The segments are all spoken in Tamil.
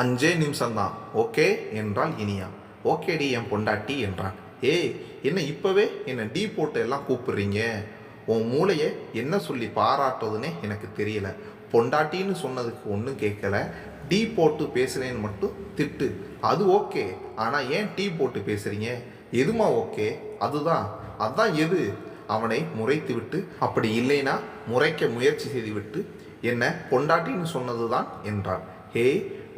அஞ்சே நிமிஷம்தான். ஓகே என்றாள் இனியா. ஓகேடி என் பொண்டாட்டி என்றான். ஏய் என்ன இப்போவே என்னை டீ போட்டு எல்லாம் கூப்பிடுறீங்க? உன் மூளையை என்ன சொல்லி பாராட்டுறதுன்னே எனக்கு தெரியல. பொண்டாட்டின்னு சொன்னதுக்கு ஒன்றும் கேட்கல. டீ போட்டு பேசுகிறேன்னு மட்டும் திட்டு. அது ஓகே. ஆனால் ஏன் டீ போட்டு பேசுகிறீங்க எதுமா ஓகே? அதுதான். அதான் எது? அவனை முறைத்து விட்டு அப்படி இல்லைனா முறைக்க முயற்சி செய்துவிட்டு என்ன பொண்டாட்டின்னு சொன்னது தான் என்றான் ஹே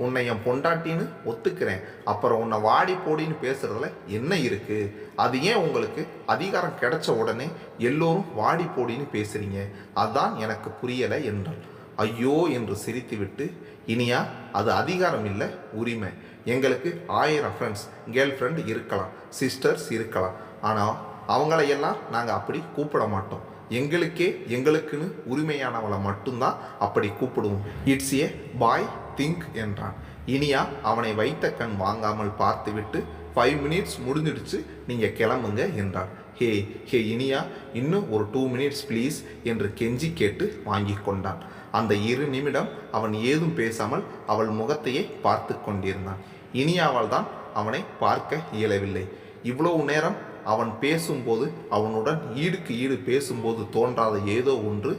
உன்னை என் பொண்டாட்டின்னு ஒத்துக்கிறேன். அப்புறம் உன்னை வாடி போடின்னு பேசுறதுல என்ன இருக்கு? அது ஏன் உங்களுக்கு அதிகாரம் கிடைச்ச உடனே எல்லோரும் வாடி போடின்னு பேசுறீங்க? அதான் எனக்கு புரியலை என்றாள். ஐயோ என்று சிரித்துவிட்டு இனியா அது அதிகாரம் இல்லை உரிமை. எங்களுக்கு ஆயிரம் ஃப்ரெண்ட்ஸ் கேர்ள் ஃப்ரெண்ட் இருக்கலாம் சிஸ்டர்ஸ் இருக்கலாம். ஆனால் அவங்களையெல்லாம் நாங்கள் அப்படி கூப்பிட மாட்டோம். எங்களுக்கே எங்களுக்குன்னு உரிமையானவளை மட்டும்தான் அப்படி கூப்பிடுவோம். இட்ஸ் ஏ பாய் திங்க் என்றான். இனியா அவனை வைத்த கண் வாங்காமல் பார்த்துவிட்டு ஃபைவ் மினிட்ஸ் முடிஞ்சிடுச்சு நீங்கள் கிளம்புங்க என்றான். ஹே ஹே இனியா இன்னும் ஒரு டூ மினிட்ஸ் ப்ளீஸ் என்று கெஞ்சி கேட்டு வாங்கி கொண்டான். அந்த இரு நிமிடம் அவன் ஏதும் பேசாமல் அவள் முகத்தையே பார்த்து கொண்டிருந்தான். இனியாவால் தான் அவனை பார்க்க இயலவில்லை. இவ்வளவு நேரம் அவன் பேசும்போது அவனுடன் ஈடுக்கு ஈடு பேசும்போது தோன்றாத ஏதோ ஒன்று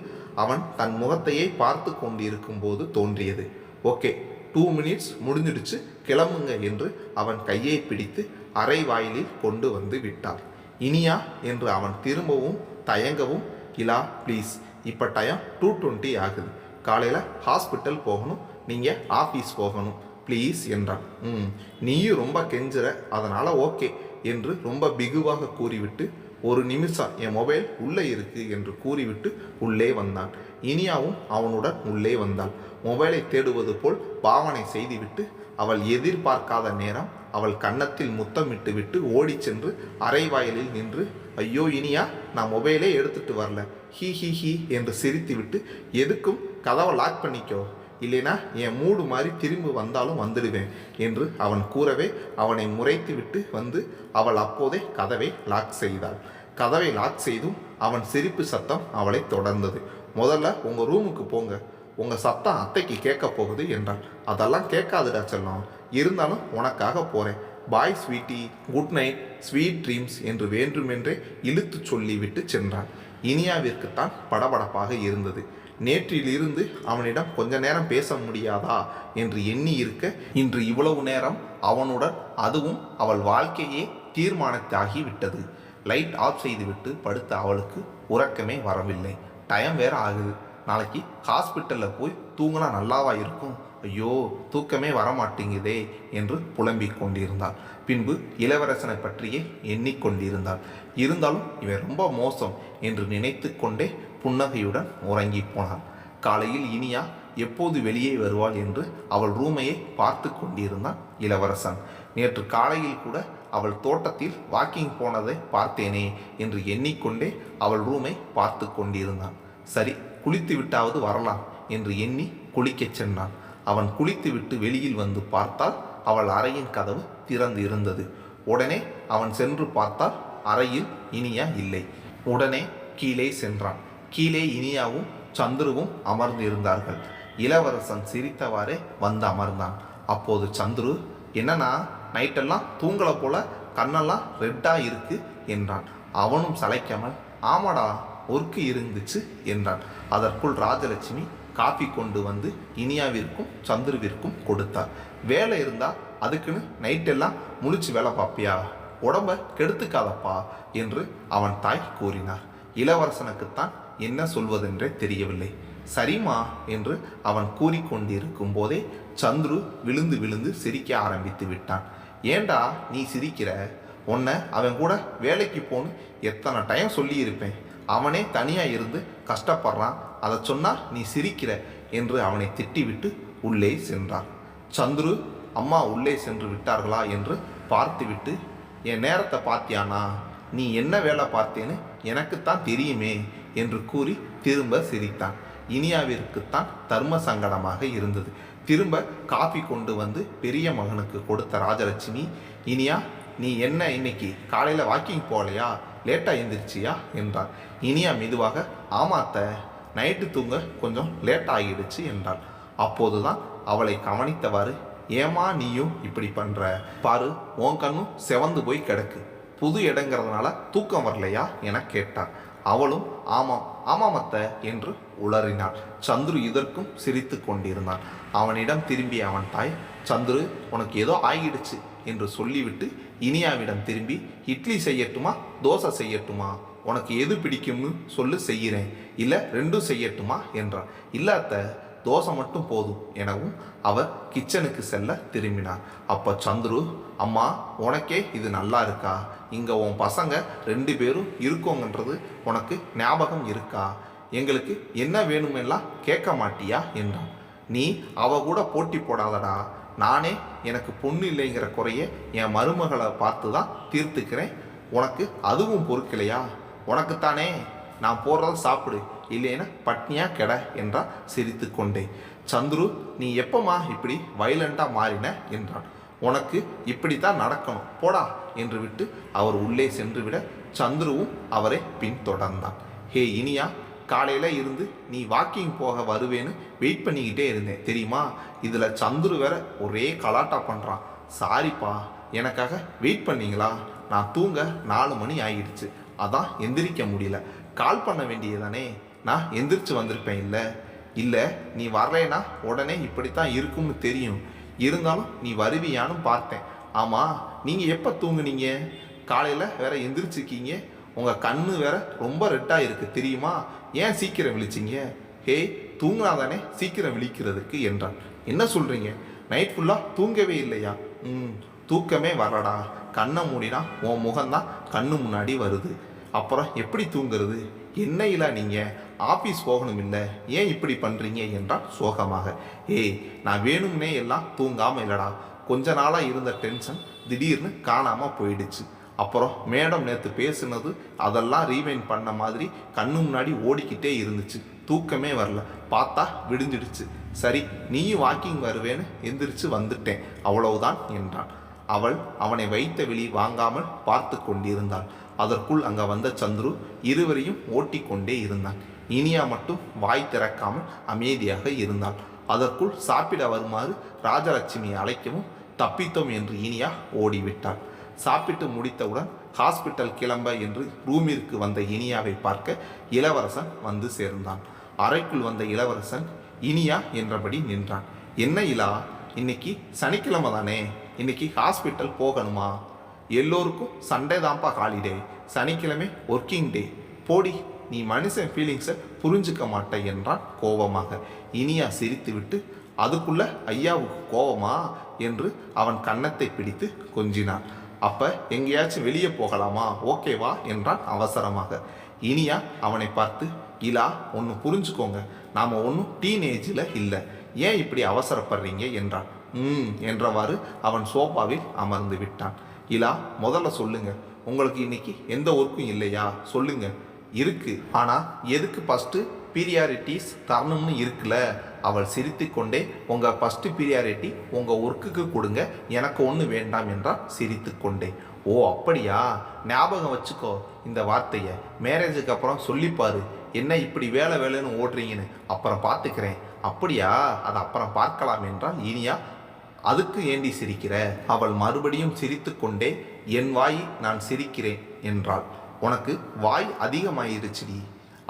அவன் தன் முகத்தையே பார்த்து கொண்டிருக்கும் போது தோன்றியது. ஓகே டூ மினிட்ஸ் முடிஞ்சிடுச்சு கிளம்புங்க என்று அவன் கையை பிடித்து அரை வாயிலில் கொண்டு வந்து விட்டார் இனியா என்று அவன் திரும்பவும் தயங்கவும் இலா ப்ளீஸ் இப்போ டைம் டூ டுவெண்ட்டி ஆகுது. காலையில் ஹாஸ்பிட்டல் போகணும் நீங்கள் ஆஃபீஸ் போகணும் ப்ளீஸ் என்றான். ம் நீயும் ரொம்ப கெஞ்சுற அதனால் ஓகே என்று ரொம்ப பிகுவாக கூறிவிட்டு ஒரு நிமிஷம் என் மொபைல் உள்ளே இருக்கு என்று கூறிவிட்டு உள்ளே வந்தான். இனியாவும் அவனுடன் உள்ளே வந்தாள். மொபைலை தேடுவது போல் பாவனை செய்துவிட்டு அவள் எதிர்பார்க்காத நேரம் அவள் கன்னத்தில் முத்தமிட்டு விட்டு ஓடிச் சென்று அரைவாயலில் நின்று ஐயோ இனியா நான் மொபைலே எடுத்துட்டு வரல. ஹீ ஹீ ஹீ என்று சிரித்துவிட்டு எதுக்கும் கதவை லாக் பண்ணிக்கோ. இல்லைனா என் மூடு மாதிரி திரும்பி வந்தாலும் வந்துடுவேன் என்று அவன் கூறவே அவனை முறைத்து விட்டு வந்து அவள் அப்போதே கதவை லாக் செய்தாள். கதவை லாக் செய்தும் அவன் சிரிப்பு சத்தம் அவளை தொடர்ந்தது. முதல்ல உங்கள் ரூமுக்கு போங்க. உங்கள் சத்தம் அத்தைக்கு கேட்க போகுது என்றாள் அதெல்லாம் கேட்காதுடா செல்லம். இருந்தாலும் உனக்காக போகிறேன் bye sweetie good night sweet dreams என்று வேண்டுமென்றே இழுத்து சொல்லிவிட்டு சென்றான். இனியாவிற்குத்தான் படபடப்பாக இருந்தது. நேற்றிலிருந்து அவனிடம் கொஞ்ச நேரம் பேச முடியாதா என்று எண்ணி இருக்க இன்று இவ்வளவு நேரம் அவனுடன் அதுவும் அவள் வாழ்க்கையே தீர்மானத்தாகி விட்டது. லைட் ஆஃப் செய்துவிட்டு படுத்த அவளுக்கு உறக்கமே வரவில்லை. டைம் வேற ஆகுது. நாளைக்கு ஹாஸ்பிட்டலில் போய் தூங்கினா நல்லாவா இருக்கும்? ஐயோ தூக்கமே வரமாட்டேங்குதே என்று புலம்பிக் கொண்டிருந்தாள். பின்பு இளவரசனை பற்றியே எண்ணிக்கொண்டிருந்தாள் இருந்தாலும் இவன் ரொம்ப மோசம் என்று நினைத்து கொண்டே புன்னகையுடன் உறங்கி போனாள் காலையில் இனியா எப்போது வெளியே வருவாள் என்று அவள் ரூமையை பார்த்து கொண்டிருந்தான் இளவரசன். நேற்று காலையில் கூட அவள் தோட்டத்தில் வாக்கிங் போனதை பார்த்தேனே என்று எண்ணிக்கொண்டே அவள் ரூமை பார்த்து கொண்டிருந்தான். சரி குளித்து விட்டாவது வரலாம் என்று எண்ணி குளிக்கச் சென்றான். அவன் குளித்துவிட்டு வெளியில் வந்து பார்த்தால் அவள் அறையின் கதவு திறந்து இருந்தது உடனே அவன் சென்று பார்த்தால் அறையில் இனியா இல்லை. உடனே கீழே சென்றான். கீழே இனியாவும் சந்துருவும் அமர்ந்து இருந்தார்கள் இளவரசன் சிரித்தவாறே வந்து அமர்ந்தான். அப்போது சந்துரு என்னன்னா நைட்டெல்லாம் தூங்கலை போல கண்ணெல்லாம் ரெட்டாக இருக்கு என்றான். அவனும் சளைக்காமல் ஆமாடா ஒர்க்கு இருந்துச்சு என்றான். அதற்குள் ராஜலட்சுமி காஃபி கொண்டு வந்து இனியாவிற்கும் சந்துருவிற்கும் கொடுத்தார் வேலை இருந்தால் அதுக்குன்னு நைட்டெல்லாம் முழிச்சு வேலை பார்ப்பியா உடம்ப கெடுத்துக்காதப்பா என்று அவன் தாய் கூறினார். இளவரசனுக்குத்தான் என்ன சொல்வதென்றே தெரியவில்லை. சரிம்மா என்று அவன் கூறிக்கொண்டிருக்கும் போதே சந்துரு விழுந்து விழுந்து சிரிக்க ஆரம்பித்து விட்டான். ஏண்டா நீ சிரிக்கிற? உன்னை அவன் கூட வேலைக்கு போன்னு எத்தனை டைம் சொல்லியிருப்பேன். அவனே தனியாக இருந்து கஷ்டப்படுறான். அதை சொன்னால் நீ சிரிக்கிற என்று அவனை திட்டிவிட்டு உள்ளே சென்றான். சந்துரு அம்மா உள்ளே சென்று விட்டார்களா என்று பார்த்துவிட்டு என் நேரத்தை பார்த்தியானா நீ என்ன வேலை பார்த்தேன்னு எனக்குத்தான் தெரியுமே. என்று கூறி திரும்ப சிரித்தான். இனியாவிற்குத்தான் தர்ம சங்கடமாக இருந்தது. திரும்ப காஃபி கொண்டு வந்து பெரிய மகனுக்கு கொடுத்த ராஜலட்சுமி இனியா நீ என்ன இன்னைக்கு காலையில் வாக்கிங் போகலையா? லேட்டாக எழுந்திருச்சியா என்றார் இனியா மெதுவாக ஆமாத்த நைட்டு தூங்க கொஞ்சம் லேட் ஆகிடுச்சு என்றாள். அப்போதுதான் அவளை கவனித்தவாறு ஏமா நீயும் இப்படி பண்ணுற பாரு உன் கண்ணும் செவந்து போய் கிடக்கு. புது இடங்கிறதுனால தூக்கம் வரலையா? என கேட்டார் அவளும் ஆமாம் ஆமாம் அத்த என்று உளறினாள். சந்துரு இதற்கும் சிரித்து கொண்டிருந்தான். அவனிடம் திரும்பிய அவன் தாய் சந்துரு உனக்கு ஏதோ ஆகிடுச்சு என்று சொல்லிவிட்டு இனியாவிடம் திரும்பி இட்லி செய்யட்டுமா தோசை செய்யட்டுமா? உனக்கு எது பிடிக்கும்னு சொல்லு செய்கிறேன். இல்லை ரெண்டும் செய்யட்டுமா? என்றான். இல்லாத்த தோசை மட்டும் போதும் எனவும் அவர் கிச்சனுக்கு செல்ல திரும்பினார். அப்போ சந்துரு அம்மா உனக்கே இது நல்லா இருக்கா? இங்கே உன் பசங்க ரெண்டு பேரும் இருக்கோங்கன்றது உனக்கு ஞாபகம் இருக்கா? எங்களுக்கு என்ன வேணுமெல்லாம் கேட்க மாட்டியா? என்றான். நீ அவ கூட போட்டி போடாதடா. நானே எனக்கு பொண்ணு இல்லைங்கிற குறைய என் மருமகளை பார்த்து தான் தீர்த்துக்கிறேன். உனக்கு அதுவும் பொறுக்கலையா? உனக்குத்தானே? நான் போடுறத சாப்பிடு. இல்லைன்னா பட்னியா கெட என்றார் சிரித்து கொண்டே சந்துரு நீ எப்பமா இப்படி வயலண்டா மாறின என்றான். உனக்கு இப்படித்தான் நடக்கணும் போடா என்று விட்டு அவர் உள்ளே சென்று விட சந்துருவும் அவரை பின்தொடர்ந்தான். ஹே இனியா காலையில் இருந்து நீ வாக்கிங் போக வருவேன்னு வெயிட் பண்ணிக்கிட்டே இருந்தேன் தெரியுமா? இதில் சந்துரு வேற ஒரே கலாட்டா பண்ணுறான் சாரிப்பா எனக்காக வெயிட் பண்ணீங்களா? நான் தூங்க நாலு மணி ஆகிடுச்சு அதான் எந்திரிக்க முடியல. கால் பண்ண வேண்டியதானே நான் எந்திரிச்சு வந்திருப்பேன் இல்லை. இல்லை நீ வரலைன்னா உடனே இப்படித்தான் இருக்கும்னு தெரியும். இருந்தாலும் நீ வருவியான்னு பார்த்தேன். ஆமாம் நீங்கள் எப்போ தூங்குனீங்க? காலையில் வேற எந்திரிச்சிருக்கீங்க. உங்கள் கண்ணு வேற ரொம்ப ரெட்டாக இருக்குது தெரியுமா? ஏன் சீக்கிரம் விழிச்சிங்க? ஹே தூங்கினா தானே சீக்கிரம் விழிக்கிறதுக்கு என்றான். என்ன சொல்கிறீங்க நைட் ஃபுல்லாக தூங்கவே இல்லையா? ம் தூக்கமே வரடா. கண்ணை மூடினா உன் முகம்தான் கண்ணு முன்னாடி வருது. அப்புறம் எப்படி தூங்குறது? என்னையில நீங்கள் ஆஃபீஸ் போகணும் இல்லை ஏன் இப்படி பண்ணுறீங்க என்றால் சோகமாக. ஏய் நான் வேணும்னே எல்லாம் தூங்காமல் இல்லைடா. கொஞ்ச நாளாக இருந்த டென்ஷன் திடீர்னு காணாமல் போயிடுச்சு. அப்புறம் மேடம் நேற்று பேசுனது அதெல்லாம் ரீவைன் பண்ண மாதிரி கண்ணு முன்னாடி ஓடிக்கிட்டே இருந்துச்சு. தூக்கமே வரல. பார்த்தா விடிஞ்சிடுச்சு. சரி நீயும் வாக்கிங் வருவேன்னு எந்திரிச்சு வந்துட்டேன். அவ்வளவுதான் என்றான் அவள் அவனை வைத்த வெளி வாங்காமல் பார்த்து கொண்டிருந்தாள். அதற்குள் அங்கே வந்த சந்துரு இருவரையும் ஓட்டிக்கொண்டே இருந்தான். இனியா மட்டும் வாய் திறக்காமல் அமைதியாக இருந்தாள். அதற்குள் சாப்பிட வருமாறு ராஜலட்சுமியை அழைக்கவும் தப்பித்தோம் என்று இனியா ஓடிவிட்டாள். சாப்பிட்டு முடித்தவுடன் ஹாஸ்பிட்டல் கிளம்ப என்று ரூமிற்கு வந்த இனியாவை பார்க்க இளவரசன் வந்து சேர்ந்தான். அறைக்குள் வந்த இளவரசன் இனியா என்றபடி நின்றான். என்ன இலா? இன்னைக்கு சனிக்கிழமை தானே? இன்னைக்கு ஹாஸ்பிட்டல் போகணுமா? எல்லோருக்கும் சண்டே தான்ப்பா ஹாலிடே சனிக்கிழமை ஒர்க்கிங் டே போடி நீ மனுஷன் ஃபீலிங்ஸை புரிஞ்சுக்க மாட்டே என்றான் கோபமாக. இனியா சிரித்துவிட்டு அதுக்குள்ள ஐயாவுக்கு கோபமா என்று அவன் கன்னத்தை பிடித்து கொஞ்சினான். அப்ப எங்கேயாச்சும் வெளியே போகலாமா? ஓகேவா என்றான் அவசரமாக. இனியா அவனை பார்த்து இலா ஒன்று புரிஞ்சுக்கோங்க. நாம ஒன்றும் டீனேஜில் இல்லை. ஏன் இப்படி அவசரப்படுறீங்க? என்றான். ம் என்றவாறு அவன் சோஃபாவில் அமர்ந்து விட்டான். இலா முதல்ல சொல்லுங்க. உங்களுக்கு இன்னைக்கு எந்த ஒர்க்கும் இல்லையா? சொல்லுங்க. இருக்கு. ஆனா எதுக்கு ஃபஸ்ட்டு பீரியாரிட்டிஸ் தரணும்னு இருக்குல்ல? அவள் சிரித்துக்கொண்டே உங்க ஃபஸ்ட்டு பீரியாரிட்டி உங்க ஒர்க்குக்கு கொடுங்க. எனக்கு ஒன்று வேண்டாம் என்றால் சிரித்துக்கொண்டே. ஓ அப்படியா? ஞாபகம் வச்சுக்கோ இந்த வார்த்தையை. மேரேஜுக்கு அப்புறம் சொல்லிப்பாரு. என்ன இப்படி வேலை வேலைன்னு ஓடுறீங்கன்னு. அப்புறம் பார்த்துக்கிறேன் அப்படியா? அதை அப்புறம் பார்க்கலாம் என்றால் இனியா அதுக்கு ஏண்டி சிரிக்கிற? அவள் மறுபடியும் சிரித்துக்கொண்டே என் வாய் நான் சிரிக்கிறேன் என்றாள். உனக்கு வாய் அதிகமாயிருச்சுடி.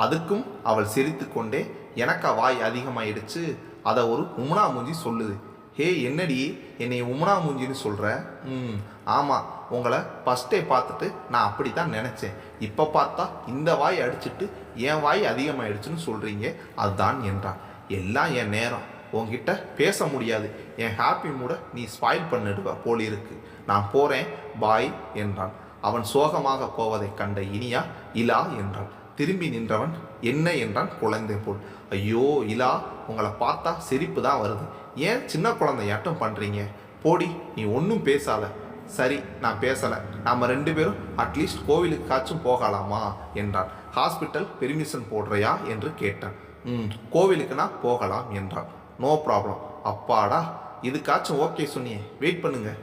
அதுக்கும்? அவள் சிரித்துக்கொண்டே எனக்கா வாய் அதிகமாயிடுச்சு. அதை ஒரு உம்னா மூஞ்சி சொல்லுது. ஹே என்னடி என்னை உம்னா மூஞ்சின்னு சொல்கிற ம் ஆமாம் உங்களை ஃபஸ்ட்டே பார்த்துட்டு நான் அப்படி தான் நினச்சேன். இப்போ பார்த்தா இந்த வாய் அடிச்சிட்டு என் வாய் அதிகமாயிடுச்சுன்னு சொல்கிறீங்க அதுதான் என்றான். எல்லாம் என் நேரம். உங்ககிட்ட பேச முடியாது. என் ஹாப்பி மூட நீ ஸ்பாயில் பண்ணிடுவ போல் இருக்கு. நான் போகிறேன் பாய் என்றான். அவன் சோகமாக போவதை கண்ட இனியா இலா என்றான். திரும்பி நின்றவன் என்ன என்றான் குழந்தை போல். ஐயோ இலா உங்களை பார்த்தா சிரிப்பு தான் வருது. ஏன் சின்ன குழந்தையாட்டம் பண்ணுறீங்க போடி நீ ஒன்றும் பேசாத. சரி நான் பேசலை. நாம் ரெண்டு பேரும் அட்லீஸ்ட் கோவிலுக்காச்சும் போகலாமா? என்றான். ஹாஸ்பிட்டல் பெர்மிஷன் போடுறியா? என்று கேட்டான். ம் கோவிலுக்குனா போகலாம் என்றான். நோ ப்ராப்ளம் அப்பாடா இதுக்காச்சும் ஓகே சொன்னியே. வெயிட் பண்ணுங்க.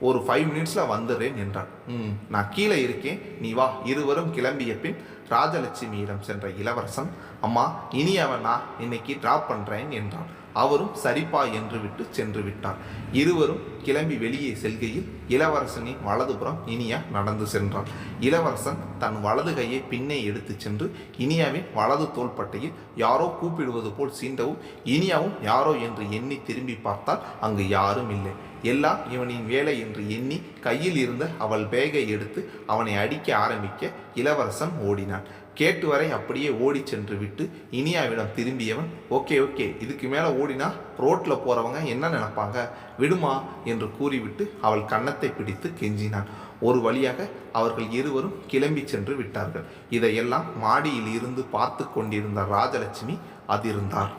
ஒரு ஃபைவ் மினிட்ஸில் வந்துடுறேன் என்றான். ம் நான் கீழே இருக்கேன். நீ வா இருவரும் கிளம்பிய பின் ராஜலட்சுமியிடம் சென்ற இளவரசன் அம்மா இனி அவன் நான் இன்னைக்கு ட்ராப் பண்ணுறேன் என்றான். அவரும் சரிப்பா என்று விட்டு சென்று விட்டார். இருவரும் கிளம்பி வெளியே செல்கையில் இளவரசனின் வலதுபுறம் இனியா நடந்து சென்றான். இளவரசன் தன் வலது கையை பின்னே எடுத்துச் சென்று இனியாவின் வலது தோள்பட்டையில் யாரோ கூப்பிடுவது போல் சீண்டவும் இனியாவும் யாரோ என்று எண்ணி திரும்பி பார்த்தால் அங்கு யாரும் இல்லை. எல்லாம் இவனின் வேலை என்று எண்ணி கையில் இருந்த அவள் பேகை எடுத்து அவனை அடிக்க ஆரம்பிக்க இளவரசன் ஓடினான். கேட்டு வரை அப்படியே ஓடி சென்று விட்டு இனியாவிடம் திரும்பியவன் ஓகே ஓகே இதுக்கு மேலே ஓடினா ரோட்டில் போகிறவங்க என்ன நினைப்பாங்க? விடுமா? என்று கூறிவிட்டு அவள் கன்னத்தை பிடித்து கெஞ்சினான். ஒரு வழியாக அவர்கள் இருவரும் கிளம்பி சென்று விட்டார்கள். இதையெல்லாம் மாடியில் இருந்து பார்த்து கொண்டிருந்த ராஜலட்சுமி அதிர்ந்தார்.